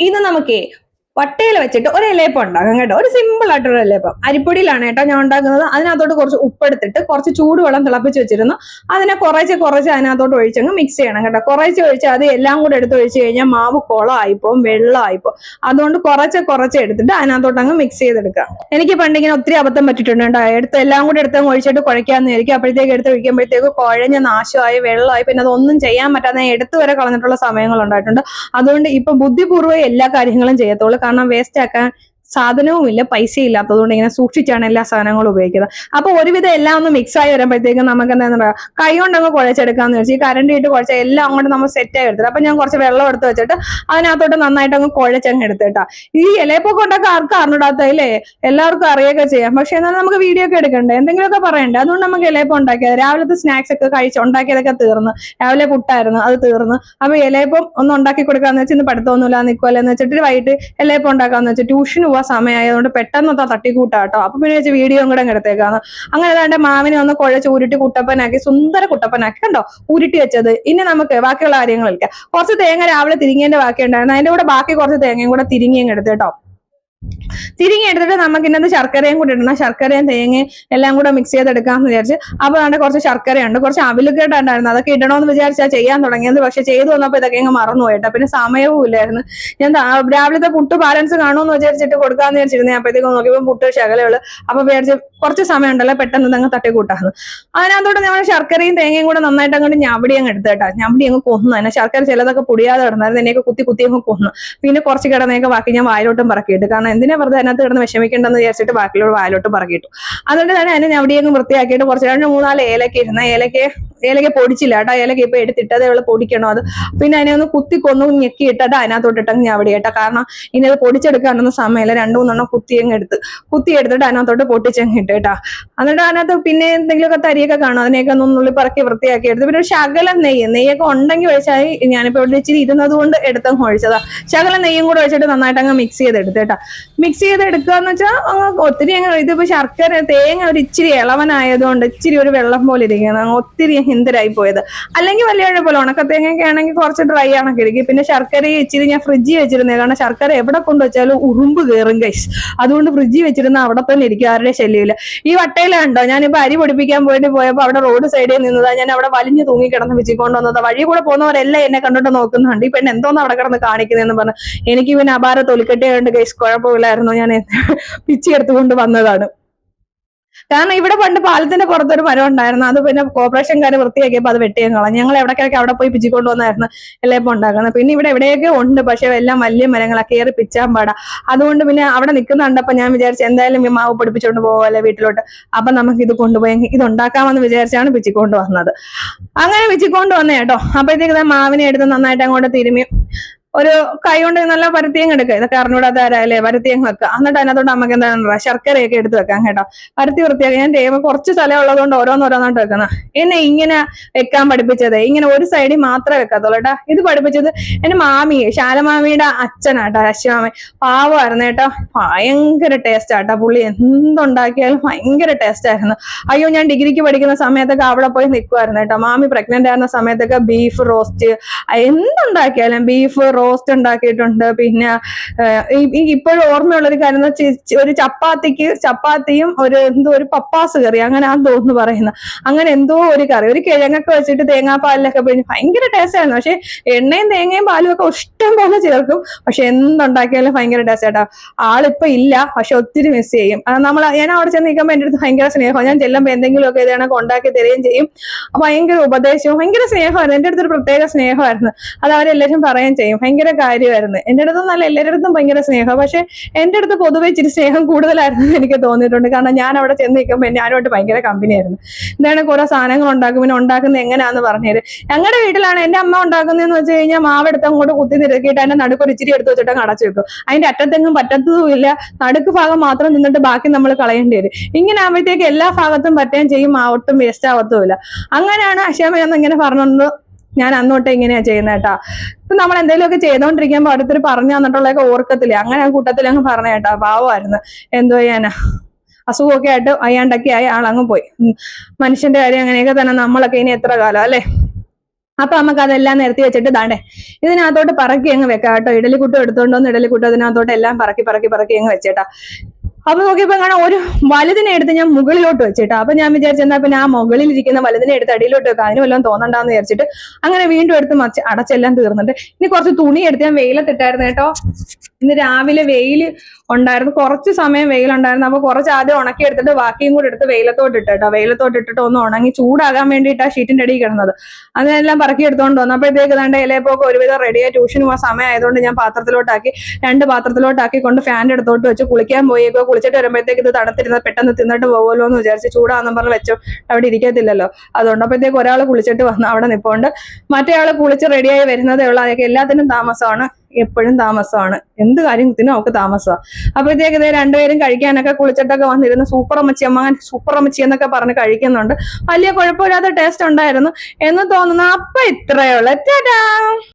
ഇത് നമുക്കേ വട്ടയിൽ വെച്ചിട്ട് ഒരു ഇലയപ്പം ഉണ്ടാക്കാം കേട്ടോ. ഒരു സിമ്പിൾ ആയിട്ടുള്ള ഇലയപ്പം. അരിപ്പൊടിയിലാണ് കേട്ടോ ഞാൻ ഉണ്ടാക്കുന്നത്. അതിനകത്തോട്ട് കുറച്ച് ഉപ്പെടുത്തിട്ട് കുറച്ച് ചൂടുവെള്ളം തിളപ്പിച്ച് വെച്ചിരുന്നു. അതിനെ കുറച്ച് കുറച്ച് അതിനകത്തോട്ട് ഒഴിച്ചങ്ങ് മിക്സ് ചെയ്യണം കേട്ടോ. കുറച്ച് ഒഴിച്ച് അത് എല്ലാം കൂടെ എടുത്ത് ഒഴിച്ച് കഴിഞ്ഞാൽ മാവ് കുളമായിപ്പോവും വെള്ളമായിപ്പോവും. അതുകൊണ്ട് കുറച്ച് കുറച്ച് എടുത്തിട്ട് അതിനകത്തോട്ട് അങ്ങ് മിക്സ് ചെയ്തെടുക്കാം. എനിക്ക് പണ്ടിങ്ങനെ ഒത്തിരി അബദ്ധം പറ്റിയിട്ടുണ്ട് കേട്ടോ. എടുത്ത് എല്ലാം കൂടെ എടുത്ത് ഒഴിച്ചിട്ട് കുഴയ്ക്കാന്ന് വിചാരിക്കും. അപ്പോഴത്തേക്ക് എടുത്ത് ഒഴിക്കുമ്പോഴത്തേക്ക് കുഴഞ്ഞ നാശമായി വെള്ളമായി. പിന്നെ അതൊന്നും ചെയ്യാൻ പറ്റാതെ എടുത്തു വരെ കളഞ്ഞിട്ടുള്ള സമയങ്ങൾ ഉണ്ടായിട്ടുണ്ട്. അതുകൊണ്ട് ഇപ്പൊ ബുദ്ധിപൂർവം എല്ലാ കാര്യങ്ങളും ചെയ്യത്തുള്ളൂ. കാരണം വേസ്റ്റ് ആക്കാൻ സാധനവും ഇല്ല പൈസ ഇല്ലാത്തതുകൊണ്ട് ഇങ്ങനെ സൂക്ഷിച്ചാണ് എല്ലാ സാധനങ്ങളും ഉപയോഗിക്കുന്നത്. അപ്പൊ ഒരുവിധം എല്ലാം ഒന്ന് മിക്സ് ആയി വരുമ്പോഴത്തേക്കും നമുക്ക് എന്താ പറയുക കൈ കൊണ്ടങ്ങ് കുഴച്ചെടുക്കാന്ന് വെച്ചാൽ ഈ കരണ്ട് ഇട്ട് കുഴച്ച എല്ലാം അങ്ങോട്ട് നമ്മൾ സെറ്റ് ആയി എടുത്തിട്ട് അപ്പൊ ഞാൻ കുറച്ച് വെള്ളം എടുത്ത് വെച്ചിട്ട് അതിനകത്തോട്ട് നന്നായിട്ട് അങ്ങ് കുഴച്ചങ്ങ് എടുത്തിട്ടാ ഈ ഇലയപ്പൊക്കെ കൊണ്ടൊക്കെ ആർക്കും അറിഞ്ഞിടാത്ത ഇല്ലേ എല്ലാവർക്കും അറിയുകയൊക്കെ ചെയ്യാം. പക്ഷെ എന്നാലും നമുക്ക് വീഡിയോ ഒക്കെ എടുക്കണ്ടേ? എന്തെങ്കിലുമൊക്കെ പറയണ്ടേ? അതുകൊണ്ട് നമുക്ക് ഇലയപ്പം ഉണ്ടാക്കിയത് രാവിലത്തെ സ്നാക്സ് ഒക്കെ കഴിച്ച് ഉണ്ടാക്കിയതൊക്കെ തീർന്നു. രാവിലെ പുട്ടായിരുന്നു അത് തീർന്നു. അപ്പൊ ഇലയപ്പം ഒന്ന് ഉണ്ടാക്കി കൊടുക്കാന്ന് വെച്ചാൽ ഇന്ന് പഠിത്തമൊന്നുമില്ല നിൽക്കുമല്ലോ എന്ന് വെച്ചിട്ട് വൈകിട്ട് ഇലയപ്പം ഉണ്ടാക്കാന്ന് വെച്ചാൽ ട്യൂഷന് പോവാൻ സമയമായതുകൊണ്ട് പെട്ടെന്ന് തട്ടിക്കൂട്ടാട്ടോ. തട്ടിക്കൂട്ടാ കേട്ടോ അപ്പൊ പിന്നെ വെച്ച് വീഡിയോ കൂടെ എടുത്തേക്കാന്ന്. അങ്ങനെ ഏതാണ്ട് മാവിനെ ഒന്ന് കുഴച്ച് ഉരുട്ടി കുട്ടപ്പനാക്കി സുന്ദര കുട്ടപ്പനാക്കി. കണ്ടോ? ഉരുട്ടി വെച്ചത്. ഇനി നമുക്ക് ബാക്കിയുള്ള കാര്യങ്ങൾ കളിക്കാം കുറച്ച് തേങ്ങ രാവിലെ തിരിങ്ങേന്റെ ബാക്കി ഉണ്ടായിരുന്നു അതിന്റെ കൂടെ ബാക്കി കുറച്ച് തേങ്ങയും കൂടെ തിരിങ്ങി അങ്ങ് എടുത്ത് കേട്ടോ തിരിങ്ങി എടുത്തിട്ട് നമുക്ക് ഇന്നത്തെ ശർക്കരയും കൂടി ഇടണം. ശർക്കരയും തേങ്ങയും എല്ലാം കൂടെ മിക്സ് ചെയ്തെടുക്കാമെന്ന് വിചാരിച്ച് അപ്പൊ അതുകൊണ്ട് കുറച്ച് ശർക്കരയുണ്ട്. കുറച്ച് അവിലുകേട്ട് ഉണ്ടായിരുന്നു. അതൊക്കെ ഇടണമെന്ന് വിചാരിച്ചാൽ ചെയ്യാൻ തുടങ്ങിയത്. പക്ഷെ ചെയ്തു വന്നപ്പോൾ ഇതൊക്കെ അങ്ങ് മറന്നു പോയിട്ടോ പിന്നെ സമയവും ഇല്ലായിരുന്നു. ഞാൻ രാവിലത്തെ പുട്ട് ബാലൻസ് കാണുമെന്ന് വിചാരിച്ചിട്ട് കൊടുക്കാന്ന് വിചാരിച്ചിരുന്നേ. അപ്പോഴത്തേക്കും നോക്കിയപ്പോൾ പുട്ട് ശകലയുള്ളു അപ്പൊ വിചാരിച്ച് കുറച്ച് സമയം ഉണ്ടല്ലോ പെട്ടെന്ന് അങ്ങ് തട്ടിക്കൂട്ടാന്ന്. അതിനകത്തോട്ട് നമ്മൾ ശർക്കരയും തേങ്ങയും കൂടെ നന്നായിട്ട് അങ്ങോട്ട് ഞവടി അങ്ങ് എടുത്തേട്ടാ ഞവടി അങ്ങ് കൊന്നു. അതിനെ ശർക്കര ചിലതൊക്കെ പൊടിയാതെ കിടന്നായിരുന്നു എന്നെയൊക്കെ കുത്തി കുത്തി അങ്ങ് കൊന്നു. പിന്നെ കുറച്ച് കിടന്നേക്ക് ബാക്കി ഞാൻ വായിലോട്ടും പറക്കിയിട്ട്. കാരണം എന്തിനാ വെറുതെ അതിനകത്ത് കിടന്ന് വിഷമിക്കേണ്ടെന്ന് വിചാരിച്ചിട്ട് ബാക്കിയുള്ള വായിലോട്ട് പറഞ്ഞിട്ടു അതുകൊണ്ട് തന്നെ അതിനെ ഞാൻ അങ്ങ് വൃത്തിയാക്കിയിട്ട് കുറച്ച് രണ്ട് മൂന്നാൽ ഏലക്ക ഇരുന്ന ഏലക്ക ഏലക്ക പൊടിച്ചില്ല കേട്ടോ. ഏലക്ക ഇപ്പൊ എടുത്തിട്ടതേ ഉള്ള പൊടിക്കണോ അത്. പിന്നെ അതിനെ ഒന്ന് കുത്തി കൊന്നു ഞെക്കി ഞാൻ അവിടെ കേട്ടോ കാരണം ഇനി അത് പൊടിച്ചെടുക്കാനൊന്നും സമയമില്ല. രണ്ടു മൂന്നെണ്ണം കുത്തി അങ്ങ് എടുത്ത് കുത്തി എടുത്തിട്ട് അതിനകത്തോട്ട് പൊട്ടിച്ചങ്ങ് ഇട്ട് കേട്ടോ. എന്നിട്ട് അതിനകത്ത് പിന്നെ എന്തെങ്കിലുമൊക്കെ തരിയൊക്കെ കാണും. അതിനെയൊക്കെ ഒന്ന് ഉള്ളി പറക്കി വൃത്തിയാക്കി എടുത്ത്. പിന്നെ ഒരു ശകലം നെയ്യ് നെയ്യൊക്കെ ഉണ്ടെങ്കിൽ ഒഴിച്ചാൽ ഞാനിപ്പോ ഇവിടെ ഇച്ചിരി ഇരുന്നത് കൊണ്ട് എടുത്തങ്ങ് ഒഴിച്ചതാ. ശകലം നെയ്യും കൂടെ വെച്ചിട്ട് നന്നായിട്ട് അങ്ങ് മിക്സ് ചെയ്ത് എടുത്തേട്ടാ മിക്സ് ചെയ്തെടുക്കുക എന്ന് വെച്ചാൽ ഒത്തിരി അങ്ങ് ഇതിപ്പോ ശർക്കര തേങ്ങ ഒരു ഇച്ചിരി ഇളവനായതുകൊണ്ട് ഇച്ചിരി ഒരു വെള്ളം പോലെ ഇരിക്കുന്നത് അങ്ങ് ഒത്തിരി ഹിന്ദരായി പോയത്. അല്ലെങ്കിൽ വലിയ പോലെ ഉണക്കത്തേങ്ങയൊക്കെ ആണെങ്കിൽ കുറച്ച് ഡ്രൈ ആണൊക്കെ ഇരിക്കും. പിന്നെ ശർക്കര ഇച്ചിരി ഞാൻ ഫ്രിഡ്ജിൽ വെച്ചിരുന്നത് കാരണം ശർക്കര എവിടെ കൊണ്ട് വെച്ചാലും ഉറുമ്പ് കയറും കൈസ് അതുകൊണ്ട് ഫ്രിഡ്ജിൽ വെച്ചിരുന്ന അവിടെ തന്നെ ഇരിക്കും ആരുടെ ശല്യമില്ല ഈ വട്ടയിലുണ്ടോ? ഞാനിപ്പോ അരി പൊടിപ്പിക്കാൻ പോയിട്ട് പോയപ്പോ അവിടെ റോഡ് സൈഡിൽ നിന്നതാ. ഞാൻ അവിടെ വലിഞ്ഞു തൂങ്ങി കിടന്ന് വെച്ചിക്കൊണ്ട് വന്നതാ. വഴി കൂടെ പോകുന്നവരെല്ലാം എന്നെ കണ്ടിട്ട് നോക്കുന്നുണ്ട്. ഈ പെണ്ണ് എന്തോന്ന് അവിടെ കിടന്ന് കാണിക്കുന്നതെന്ന് പറഞ്ഞു എനിക്ക് പിന്നെ അപാര തൊലിക്കെട്ടി ഗൈസ് കുഴപ്പമില്ലായിരുന്നു. ഞാൻ പിച്ചി എടുത്തുകൊണ്ട് വന്നതാണ്. കാരണം ഇവിടെ പണ്ട് പാലത്തിന്റെ പുറത്തൊരു മരം ഉണ്ടായിരുന്നു. അത് പിന്നെ കോർപ്പറേഷൻകാർ വൃത്തിയാക്കിയപ്പോൾ അത് വെട്ടിയും കളഞ്ഞു ഞങ്ങൾ എവിടേക്കൊക്കെ അവിടെ പോയി പിച്ചി കൊണ്ടുവന്നായിരുന്നു എല്ലാം ഉണ്ടാക്കുന്നത്. പിന്നെ ഇവിടെ എവിടെയൊക്കെ ഉണ്ട് പക്ഷെ എല്ലാം വലിയ മരങ്ങളൊക്കെ കയറി പിച്ചാൻ പാടാ. അതുകൊണ്ട് പിന്നെ അവിടെ നിൽക്കുന്ന കണ്ടപ്പോ ഞാൻ വിചാരിച്ചു എന്തായാലും ഈ മാവ് പഠിപ്പിച്ചുകൊണ്ട് പോകാമല്ലേ വീട്ടിലോട്ട്? അപ്പൊ നമുക്ക് ഇത് കൊണ്ടുപോയി ഇത് ഉണ്ടാക്കാമെന്ന് വിചാരിച്ചാണ് പിച്ചി കൊണ്ടുവന്നത് അങ്ങനെ പിച്ചി വന്നേ കേട്ടോ. അപ്പോഴത്തേക്ക് മാവിനെ എടുത്ത് നന്നായിട്ട് അങ്ങോട്ട് തിരുമ്മി ഒരു കൈ കൊണ്ട് നല്ല പരത്തിയങ്ങ് എടുക്കുക. ഇതൊക്കെ അറിഞ്ഞൂടാത്ത ആരായാലേ. പരത്തിയങ്ങ് വെക്കുക. എന്നിട്ട് അതിനകത്തോട്ട് നമുക്ക് എന്താണ് ശർക്കരയൊക്കെ എടുത്ത് വെക്കാം കേട്ടോ. പരത്തി വൃത്തിയാക്കി. ഞാൻ ടേബിൾ കുറച്ച് സ്ഥലം ഉള്ളതുകൊണ്ട് ഓരോന്നോരോന്നോട്ട് വെക്കുന്നത് എന്നെ ഇങ്ങനെ വെക്കാൻ പഠിപ്പിച്ചത്. ഇങ്ങനെ ഒരു സൈഡിൽ മാത്രമേ വെക്കാത്തുള്ളൂ കേട്ടോ. ഇത് പഠിപ്പിച്ചത് എന്റെ മാമിയെ ശാലമാമിയുടെ അച്ഛനാട്ടോ അശ്വമാമി പാവമായിരുന്നു കേട്ടോ. ഭയങ്കര ടേസ്റ്റ് ആട്ടോ പുള്ളി. എന്തുണ്ടാക്കിയാലും ഭയങ്കര ടേസ്റ്റ് ആയിരുന്നു. അയ്യോ ഞാൻ ഡിഗ്രിക്ക് പഠിക്കുന്ന സമയത്തൊക്കെ അവിടെ പോയി നിൽക്കുമായിരുന്നു കേട്ടോ. മാമി പ്രഗ്നന്റ് ആയിരുന്ന സമയത്തൊക്കെ ബീഫ് റോസ്റ്റ് എന്തുണ്ടാക്കിയാലും ബീഫ് റോസ്റ്റ് ഉണ്ടാക്കിയിട്ടുണ്ട്. പിന്നെ ഇപ്പോഴും ഓർമ്മയുള്ള ഒരു കാര്യം ഒരു ചപ്പാത്തിക്ക് ചപ്പാത്തിയും ഒരു എന്തോ ഒരു പപ്പാസ് കറി അങ്ങനെ ആ തോന്നുന്നു പറയുന്നത് അങ്ങനെ എന്തോ ഒരു കറി. ഒരു കിഴങ്ങൊക്കെ വെച്ചിട്ട് തേങ്ങാപ്പാലിലൊക്കെ പിഴിഞ്ഞ് ഭയങ്കര ടേസ്റ്റ് ആയിരുന്നു. പക്ഷെ എണ്ണയും തേങ്ങയും പാലും ഒക്കെ ഇഷ്ടം പോലെ ചേർക്കും. പക്ഷെ എന്തുണ്ടാക്കിയാലും ഭയങ്കര ടേസ്റ്റ് ആട്ടോ ആളിപ്പോ ഇല്ല പക്ഷെ ഒത്തിരി മിസ് ചെയ്യും. നമ്മൾ ഞാൻ അവിടെ ചെന്ന് നിൽക്കുമ്പോൾ എന്റെ അടുത്ത് ഭയങ്കര സ്നേഹമാണ് ഞാൻ ചെല്ലുമ്പോൾ എന്തെങ്കിലുമൊക്കെ ഇത് കണക്ക് ഉണ്ടാക്കി തരികയും ചെയ്യും. ഭയങ്കര ഉപദേശവും ഭയങ്കര സ്നേഹമായിരുന്നു. എന്റെ അടുത്തൊരു പ്രത്യേക സ്നേഹമായിരുന്നു. അത് അവരെല്ലാവരും പറയുകയും ചെയ്യും. ഭയങ്കര കാര്യമായിരുന്നു. എന്റെ അടുത്ത് നല്ല എല്ലാവരുടെ അടുത്തും ഭയങ്കര സ്നേഹം. പക്ഷെ എന്റെ അടുത്ത് പൊതുവെ ഇച്ചിരി സ്നേഹം കൂടുതലായിരുന്നു എനിക്ക് തോന്നിയിട്ടുണ്ട്. കാരണം ഞാൻ അവിടെ ചെന്ന് നിൽക്കുമ്പോൾ ഞാനുമായിട്ട് ഭയങ്കര കമ്പനിയായിരുന്നു എന്താണ് കുറെ സാധനങ്ങൾ ഉണ്ടാക്കും പിന്നെ ഉണ്ടാക്കുന്നത് എങ്ങനെയാന്ന് പറഞ്ഞുതരും ഞങ്ങളുടെ വീട്ടിലാണ് എന്റെ അമ്മ ഉണ്ടാക്കുന്നതെന്ന് വെച്ച് കഴിഞ്ഞാൽ മാവെടുത്ത് അങ്ങോട്ട് കുത്തി നിരക്കിയിട്ട് അതിന്റെ നടുക്കൊരു ഇച്ചിരി എടുത്ത് വെച്ചിട്ട് അടച്ചു വെക്കും. അതിന്റെ അറ്റത്തെങ്ങും പറ്റത്തതും ഇല്ല. നടുക്ക് ഭാഗം മാത്രം നിന്നിട്ട് ബാക്കി നമ്മൾ കളയേണ്ടി വരും. ഇങ്ങനെ ആകുമ്പോഴത്തേക്ക് എല്ലാ ഭാഗത്തും പറ്റുകയും ചെയ്യും. ആ ഒട്ടും വേസ്റ്റ് ആവത്തുമില്ല. അങ്ങനെയാണ് എന്ന് ഇങ്ങനെ പറഞ്ഞത് ഞാൻ അന്നോട്ട് എങ്ങനെയാ ചെയ്യുന്നത് കേട്ടാ ഇപ്പൊ നമ്മൾ എന്തെങ്കിലുമൊക്കെ ചെയ്തോണ്ടിരിക്കുമ്പോൾ അടുത്തൊരു പറഞ്ഞു തന്നിട്ടുള്ളതൊക്കെ ഓർക്കത്തില്ലേ? അങ്ങനെ ആ കൂട്ടത്തിൽ അങ്ങ് പറഞ്ഞ കേട്ടാ പാവമായിരുന്നു. എന്തോ ചെയ്യാനാ? അസുഖമൊക്കെ ആയിട്ട് അയ്യാണ്ടൊക്കെ ആയി ആളങ്ങ് പോയി. മനുഷ്യന്റെ കാര്യം അങ്ങനെയൊക്കെ തന്നെ നമ്മളൊക്കെ ഇനി എത്ര കാലം അല്ലെ? അപ്പൊ നമുക്ക് അതെല്ലാം നിരത്തി വെച്ചിട്ട് ദാണ്ടേ ഇതിനകത്തോട്ട് പറക്കി അങ്ങ് വെക്കാം കേട്ടോ. ഇഡലിക്കുട്ടം എടുത്തോണ്ടോന്ന് ഇഡലിക്കുട്ടം അതിനകത്തോട്ട് എല്ലാം പറക്കി പറക്കി പറക്കി അങ്ങ് വെച്ചേട്ടാ. അപ്പൊ നോക്കിയപ്പോ കാണാം ഒരു വലുതിനെ എടുത്ത് ഞാൻ മുകളിലോട്ട് വെച്ചിട്ട്. അപ്പൊ ഞാൻ വിചാരിച്ചെന്നാ പിന്നെ ആ മുകളിൽ ഇരിക്കുന്ന വലുതിനെ എടുത്ത് അടിയിലോട്ട് വെക്കാം. അതിന് വല്ലതും തോന്നണ്ടാന്ന് വിചാരിച്ചിട്ട് അങ്ങനെ വീണ്ടും എടുത്ത് അടച്ചെല്ലാം തീർന്നിട്ട് ഇനി കുറച്ച് തുണി എടുത്ത് ഞാൻ വെയിലത്തിട്ടായിരുന്നു കേട്ടോ. ഇന്ന് രാവിലെ വെയിൽ ഉണ്ടായിരുന്നു. കുറച്ച് സമയം വെയിലുണ്ടായിരുന്നു അപ്പൊ കുറച്ച് ആദ്യം ഉണക്കി എടുത്തിട്ട് ബാക്കിയും കൂടി എടുത്ത് വെയിലത്തോട്ട് ഇട്ട് വെയിലത്തോട്ട് ഇട്ടിട്ട് ഒന്ന് ഉണങ്ങി ചൂടാകാൻ വേണ്ടിയിട്ട് ആ ഷീറ്റിന്റെ അടിയിൽ കിടന്നത്. അതിനെല്ലാം പറക്കി എടുത്തോണ്ട് വന്നു. അപ്പോഴത്തേക്ക് ദാണ്ട് ഇലയപ്പൊക്കെ ഒരുവിധം റെഡിയായി ട്യൂഷന് പോകാൻ സമയം ആയതുകൊണ്ട് ഞാൻ പാത്രത്തിലോട്ടാക്കി രണ്ട് പാത്രത്തിലോട്ടാക്കി കൊണ്ട് ഫാന്റെ അടുത്തോട്ട് വെച്ച് കുളിക്കാൻ പോയേക്കോ കുളിച്ചിട്ട് വരുമ്പോഴത്തേക്ക് ഇത് തണുത്തിരുന്ന പെട്ടെന്ന് തിന്നിട്ട് പോകുമല്ലോ എന്ന് വിചാരിച്ച് ചൂടാന്ന് പറഞ്ഞ് വെച്ചു. അവിടെ ഇരിക്കത്തില്ലല്ലോ. അതുകൊണ്ട് അപ്പോഴത്തേക്ക് ഒരാൾ കുളിച്ചിട്ട് വന്ന് അവിടെ നിൽപ്പുണ്ട് മറ്റേ ആൾ കുളിച്ച് റെഡിയായി വരുന്നതേ ഉള്ളൂ. അതൊക്കെ എല്ലാത്തിനും താമസമാണ്. എപ്പോഴും താമസമാണ്. എന്ത് കാര്യത്തിനും അവൾക്ക് താമസമാണ് അപ്പോഴത്തേക്ക് ഇതേ രണ്ടുപേരും കഴിക്കാനൊക്കെ കുളിച്ചിട്ടൊക്കെ വന്നിരുന്നു സൂപ്പർ അമ്മച്ചി അമ്മ സൂപ്പർ അമ്മച്ചി എന്നൊക്കെ പറഞ്ഞ് കഴിക്കുന്നുണ്ട്. വലിയ കുഴപ്പമില്ലാത്ത ടേസ്റ്റ് ഉണ്ടായിരുന്നു. എന്ന് തോന്നുന്നു അപ്പൊ ഇത്രയേ ഉള്ളൂ. ടാറ്റാ